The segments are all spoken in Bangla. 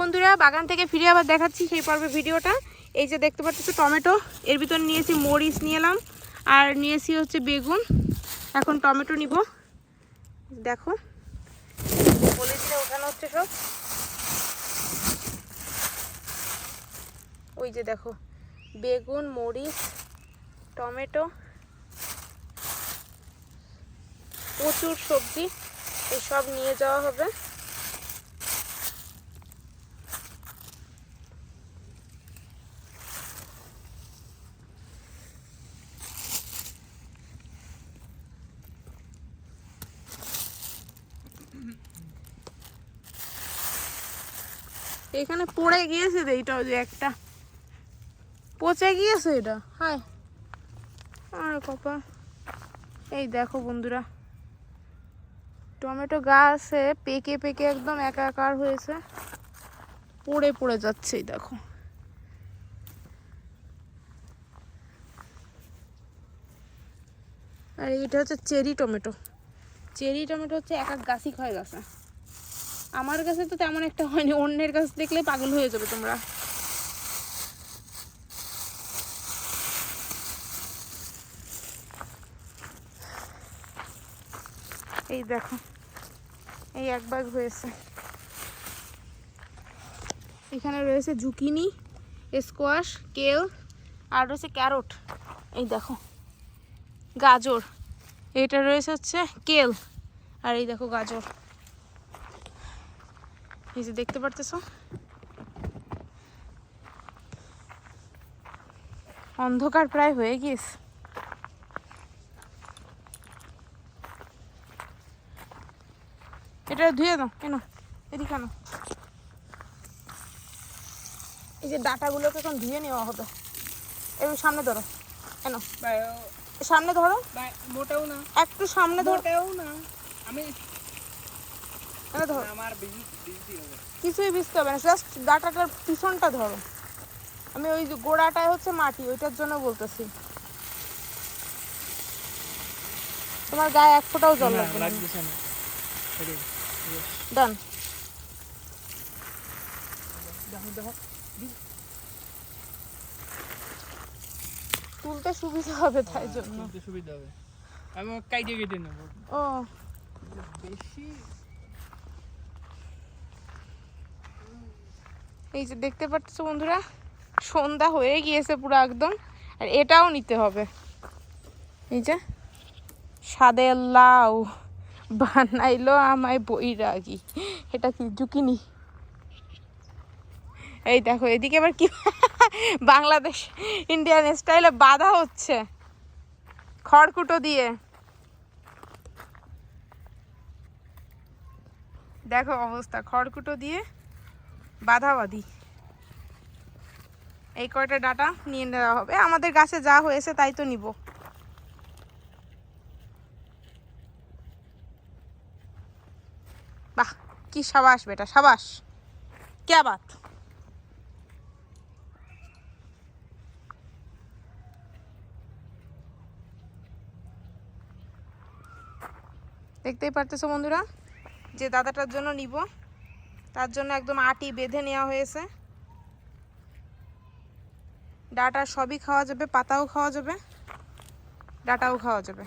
বন্ধুরা, বাগান থেকে ফিরে আবার দেখাচ্ছি সেই পর্বে ভিডিওটা। এই যে দেখতে পাচ্ছ টমেটো, এর ভিতর নিয়েছি মরিচ নিয়ে এলাম আর নিয়েছি হচ্ছে বেগুন। এখন টমেটো নিব। দেখো, বলে দিলে ওঠানো হচ্ছে সব। ওই যে দেখো, বেগুন, মরিচ, টমেটো, প্রচুর সবজি, এসব নিয়ে যাওয়া হবে। এখানে পড়ে গিয়েছে রে এইটা ওই যে একটা। পচে গিয়েছে এটা? হাই আর কপা এই দেখো বন্ধুরা। টমেটো গাছে পেকে পেকে একদম একাকার হয়েছে। পড়ে পড়ে যাচ্ছে, এই দেখো। আর এইটা হচ্ছে চেরি টমেটো। চেরি টমেটো হচ্ছে এক এক গাছই ক্ষয় গেছে। আমার কাছে তো তেমন একটা হয়নি, অন্যের কাছ দেখলে পাগল হয়ে যাবে তোমরা। এই দেখো, এই এক ব্যাগ হয়েছে। এখানে রয়েছে জুকিনি স্কোয়াশ, কেল, আর রয়েছে ক্যারট। এই দেখো, গাজর। এটা রয়েছে হচ্ছে কেল। আর এই দেখো গাজর। এই যে দেখতে পারতেছো? অন্ধকার প্রায় হয়ে গিয়েছে। এটা ধুয়ে দাও কেন? এদিকে কেন এই যে ডাটাগুলোকে এখন ধুয়ে নেওয়া হবে। একটু সামনে ধরো কেন? সামনে ধরো। মোটেও না। একটু সামনে ধরো। না। আমি ধরো। আমার বিজি বিজি কিছুই বুঝতে হবে না জাস্ট ডাটাটার পিছনটা ধরো। আমি ওই যে গোড়াটায় হচ্ছে মাটি ওইটার জন্য বলতেছি। তোমার গায়ে এক ফোঁটাও জল লাগবে না। ডান তুলতে সুবিধা হবে তাই জন্য। তুলতে সুবিধা হবে। আমি কাইটে কেটে নেব। ও। বেশি এই যে দেখতে পাচ্ছ বন্ধুরা, সন্ধ্যা হয়ে গিয়েছে পুরো একদম, আর এটাও নিতে হবে। এই যে, সাদে লাউ, বানাইলো আমায় বইরাগি এটা কি, জুকিনি? এই দেখো, এদিকে আবার কি, বাংলাদেশ, ইন্ডিয়ান স্টাইলে বাধা হচ্ছে, খড়কুটো দিয়ে। দেখো অবস্থা, খড়কুটো দিয়ে বাধাবাদি এই কয়টা ডাটা নিয়ে নেওয়া হবে। আমাদের গাছে যা হয়েছে তাই তো নিব। বাহ, কি সাবাস বেটা, সাবাস। কে বাত দেখতেই পারতেছো বন্ধুরা, যে দাদাটার জন্য নিব। তার জন্য একদম আটি বেঁধে নেওয়া হয়েছে। ডাটা সবই খাওয়া যাবে পাতাও খাওয়া যাবে ডাটাও খাওয়া যাবে।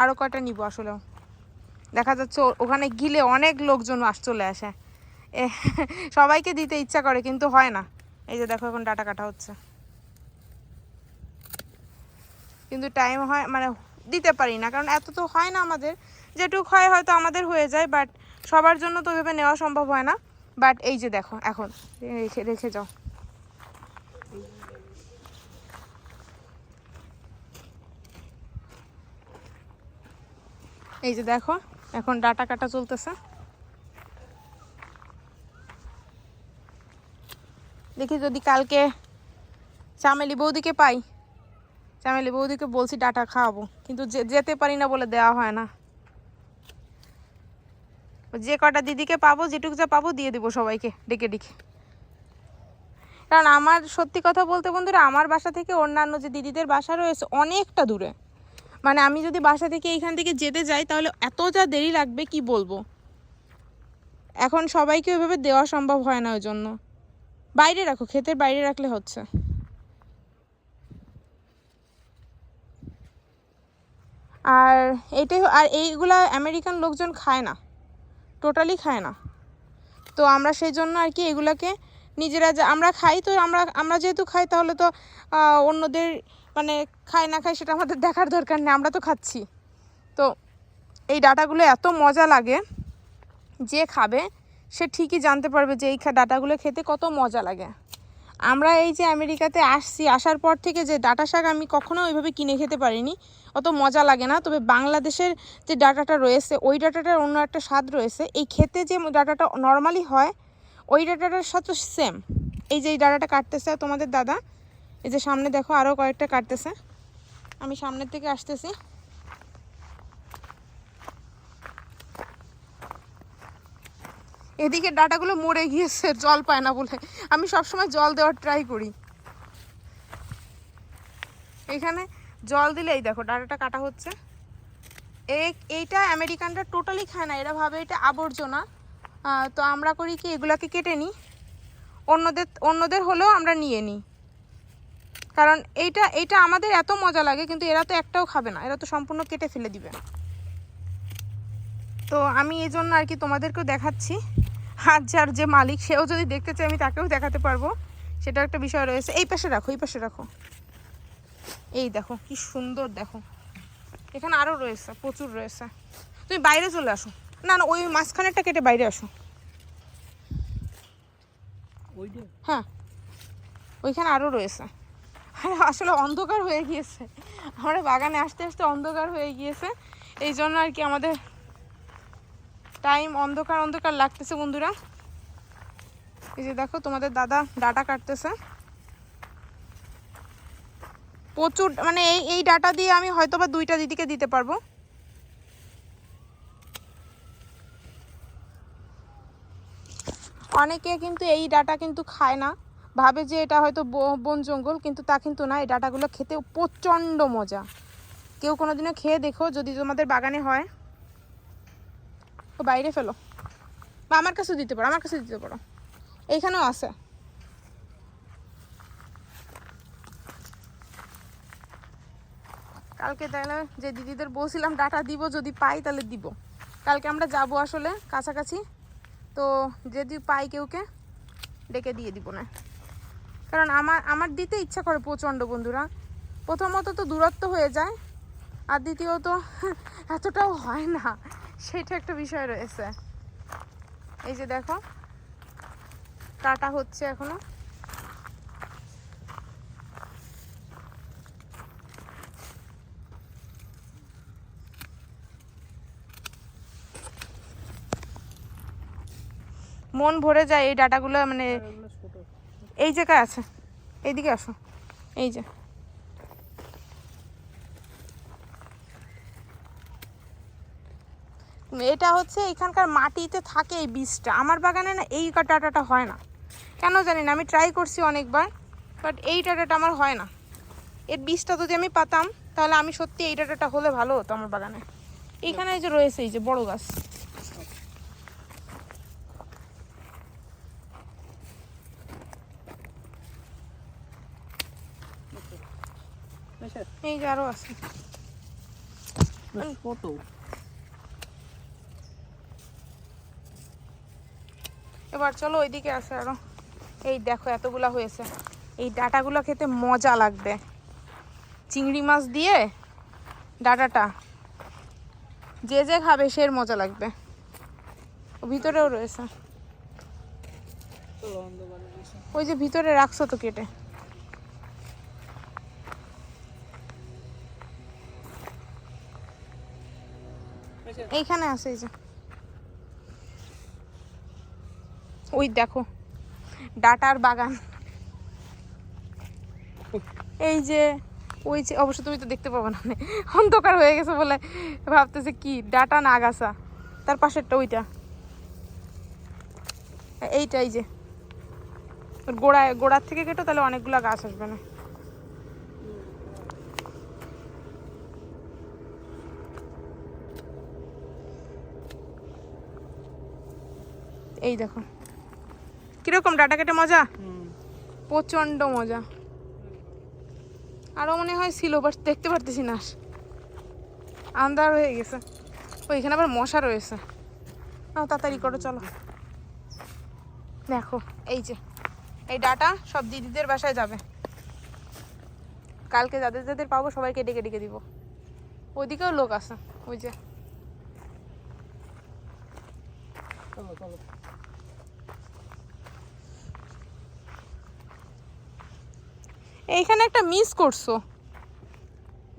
আরও কটা নেব? নিব আসলেও। দেখা যাচ্ছে ওখানে গিলে অনেক লোকজন আস চলে আসে। সবাইকে দিতে ইচ্ছা করে কিন্তু হয় না। এই যে দেখো এখন ডাটা কাটা হচ্ছে। কিন্তু টাইম হয় মানে দিতে পারি না কারণ এত তো হয় না আমাদের। যেটুকু হয় হয়তো আমাদের হয়ে যায় বাট সবার জন্য তো ভেবে নেওয়া সম্ভব হয় না। বাট এই যে দেখো, এখন রেখে রেখে যাও। এই যে দেখো, এখন ডাটা কাটা চলতেছে। দেখি যদি কালকে চামেলি বৌদিকে পাই, চামেলি বৌদিকে বলছি ডাটা খাওয়াবো, কিন্তু যেতে পারি না বলে দেওয়া হয় না। যে কটা দিদিকে পাবো, যেটুকু যা পাবো দিয়ে দিব সবাইকে, ডেকে ডেকে। কারণ আমার সত্যি কথা বলতে বন্ধুরা, আমার বাসা থেকে অন্যান্য যে দিদিদের বাসা রয়েছে অনেকটা দূরে। মানে আমি যদি বাসা থেকে এইখান থেকে যেতে যাই, তাহলে এত যা দেরি লাগবে, কি বলব? এখন সবাইকে ওইভাবে দেওয়া সম্ভব হয় না ওই জন্য বাইরে রাখো, ক্ষেতের বাইরে রাখলে হচ্ছে। আর এইটাই আর এইগুলা আমেরিকান লোকজন খায় না। টোটালি খায় না। তো আমরা সেই জন্য আর কি এগুলাকে নিজেরা যা, আমরা খাই তো আমরা আমরা যেহেতু খাই তাহলে তো অন্যদের মানে খায় না খায় সেটা আমাদের দেখার দরকার নেই, আমরা তো খাচ্ছি। তো এই ডাটাগুলো এত মজা লাগে, যে খাবে সে ঠিকই জানতে পারবে যে এই ডাটাগুলো খেতে কত মজা লাগে। আমরা এই যে আমেরিকাতে আসছি, আসার পর থেকে যে ডাটা শাক আমি কখনো ওইভাবে কিনে খেতে পারিনি। অত মজা লাগে না। তবে বাংলাদেশের যে ডাটাটা রয়েছে, ওই ডাটাটার অন্য একটা স্বাদ রয়েছে। এই খেতে যে ডাটাটা নর্মালি হয়, ওই ডাটাটার সাথে সেম এই যে এই ডাটাটা কাটতেছে, তোমাদের দাদা, এই যে সামনে দেখো আরও কয়েকটা কাটতেছে। আমি সামনের থেকে আসতেছি। এদিকে ডাটাগুলো মরে গিয়েছে, জল পায় না বলে। আমি সবসময় জল দেওয়ার ট্রাই করি। এখানে জল দিলেই দেখো, ডাটাটা কাটা হচ্ছে। এই, এইটা আমেরিকানরা টোটালি খায় না, এরা ভাবে এটা আবর্জনা। তো আমরা করি কি, এগুলাকে কেটে নিই। অন্যদের অন্যদের হলেও আমরা নিয়ে নিই। কারণ এইটা এইটা আমাদের এত মজা লাগে, কিন্তু এরা তো একটাও খাবে না, এরা তো সম্পূর্ণ কেটে ফেলে দিবে। তো আমি এই জন্য আর কি তোমাদেরকেও দেখাচ্ছি। আর যার যে মালিক সেও যদি দেখতে চায় আমি তাকেও দেখাতে পারব। সেটা একটা বিষয় রয়েছে। এই পাশে রাখো এই পাশে রাখো। এই দেখো কি সুন্দর দেখো। এখানে আরও রয়েছে প্রচুর রয়েছে। তুমি বাইরে চলে আসো। না না ওই মাঝখানেরটা কেটে বাইরে আসো। হ্যাঁ। ওইখানে আরও রয়েছে। আরে আসলে অন্ধকার হয়ে গিয়েছে। আমরা বাগানে আসতে আসতে অন্ধকার হয়ে গিয়েছে। এই জন্য আর কি আমাদের টাইম অন্ধকার অন্ধকার লাগতেছে বন্ধুরা। এই যে দেখো, তোমাদের দাদা ডাটা কাটতেছে। প্রচুর মানে এই এই ডাটা দিয়ে আমি হয়তো বা দুইটা দিদিকে দিতে পারব। অনেকে কিন্তু এই ডাটা কিন্তু খায় না। ভাবে যে এটা হয়তো বন জঙ্গল, কিন্তু তা কিন্তু না। এই ডাটাগুলো খেতে প্রচণ্ড মজা। কেউ কোনোদিনও খেয়ে দেখো, যদি তোমাদের বাগানে হয়। ও বাইরে ফেলো। বা আমার কাছে দিতে পারো, আমার কাছে দিতে পারো। এইখানেও আছে। কালকে তাহলে যে দিদিদের বলছিলাম ডাটা দিব, যদি পাই তাহলে দিব। কালকে আমরা যাব আসলে কাছাকাছি। তো যদি পাই কেউকে, ডেকে দিয়ে দিব না। কারণ আমার আমার দিতে ইচ্ছা করে প্রচণ্ড বন্ধুরা। প্রথমত তো দূরত্ব হয়ে যায়, আর দ্বিতীয়ত এতটাও হয় না। সেটা একটা বিষয় রয়েছে। এই যে দেখো কাটা হচ্ছে এখনও। মন ভরে যায় এই ডাটাগুলো মানে এই জায়গায় আছে এইদিকে আসো এই যে। এটা হচ্ছে এখানকার মাটিতে থাকে এই বীজটা। আমার বাগানে না এই ডাটাটা হয় না। কেন জানি না আমি ট্রাই করছি অনেকবার বাট এই ডাটাটা আমার হয় না। এর বীজটা যদি আমি পাতাম তাহলে আমি সত্যি এই ডাটাটা হলে ভালো হতো আমার বাগানে। এইখানে যে রয়েছে এই যে বড় গাছ। আচ্ছা। এই যে আরও আছে। কত এবার চলো ওইদিকে আছে আরও। এই দেখো এতগুলা হয়েছে। এই ডাটাগুলো খেতে মজা লাগবে। চিংড়ি মাছ দিয়ে ডাটাটা। যে যে খাবে সে মজা লাগবে। ও ভিতরেও রয়েছে। ওই যে ভিতরে রাখছো তো কেটে। এইখানে আছে এই যে। ওই দেখো, ডাটার বাগান। এই যে, ওই যে, অবশ্য তুমি তো দেখতে পাবো না অন্ধকার হয়ে গেছে বলে ভাবতেছে কি, ডাটা না আগাছা তার পাশেরটা ওইটা। এইটাই যে। গোড়ায়, গোড়ার থেকে কেটো, তাহলে অনেকগুলো গাছ আসবে না। এই দেখো। কীরকম ডাটা কেটে মজা? প্রচণ্ড মজা। আরও মনে হয় ছিল বাট দেখতে পারতেছি না। আর। আন্ধার হয়ে গেছে। ওইখানে আবার মশা রয়েছে। নাও তাড়াতাড়ি করো চলো। দেখো এই যে এই ডাটা সব দিদিদের বাসায় যাবে। কালকে যাদের যাদের পাবো সবাইকে ডেকে ডেকে দিব। ওইদিকেও লোক আছে ওই যে। চলো চলো। এইখানে একটা মিস করছ।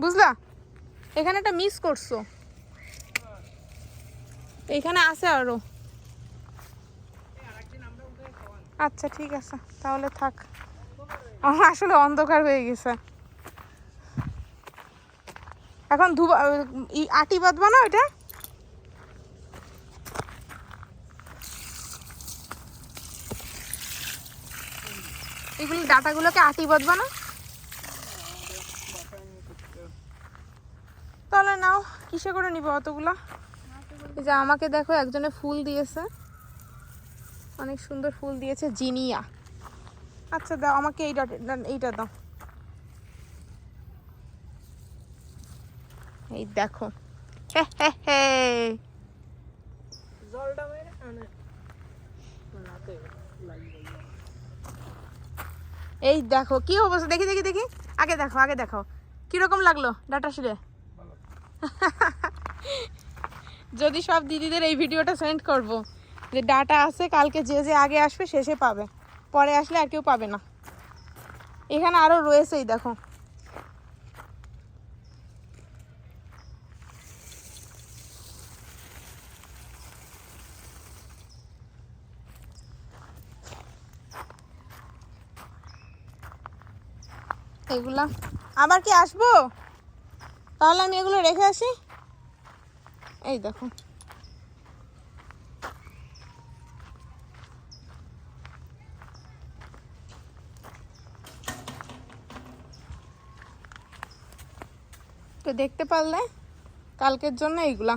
বুঝলা? এখানে একটা মিস করছ। এইখানে আছে আরও। আচ্ছা ঠিক আছে, তাহলে থাক। আমার আসলে অন্ধকার হয়ে গেছে। এখন ধুবা আটি বাঁধবা না ওইটা? এগুলো ডাটাগুলোকে আটি বাঁধবা না তাহলে নাও কিসে করে নিবে অতগুলা? এই যে আমাকে দেখো একজনে ফুল দিয়েছে। অনেক সুন্দর ফুল দিয়েছে জিনিয়া। আচ্ছা দাও আমাকে এইটা এইটা দাও। এই দেখো। হে হে হে। জলটা মেরে আনে রাতে লাগিয়ে দিই। এই দেখো কি অবস্থা? দেখি দেখি দেখি। আগে দেখো আগে দেখো। কীরকম লাগল ডাটা শিরে যদি সব দিদিদের এই ভিডিওটা সেন্ড করব, যে ডাটা আছে, কালকে যে যে আগে আসবে শেষে পাবে। পরে আসলে আর কেউ পাবে না। এখানে আরও রয়েছেই, দেখো। এগুলা। আবার কি আসব? তাহলে আমি এগুলো রেখে আসি। এই দেখো। তো দেখতে পারলে কালকের জন্য এইগুলা।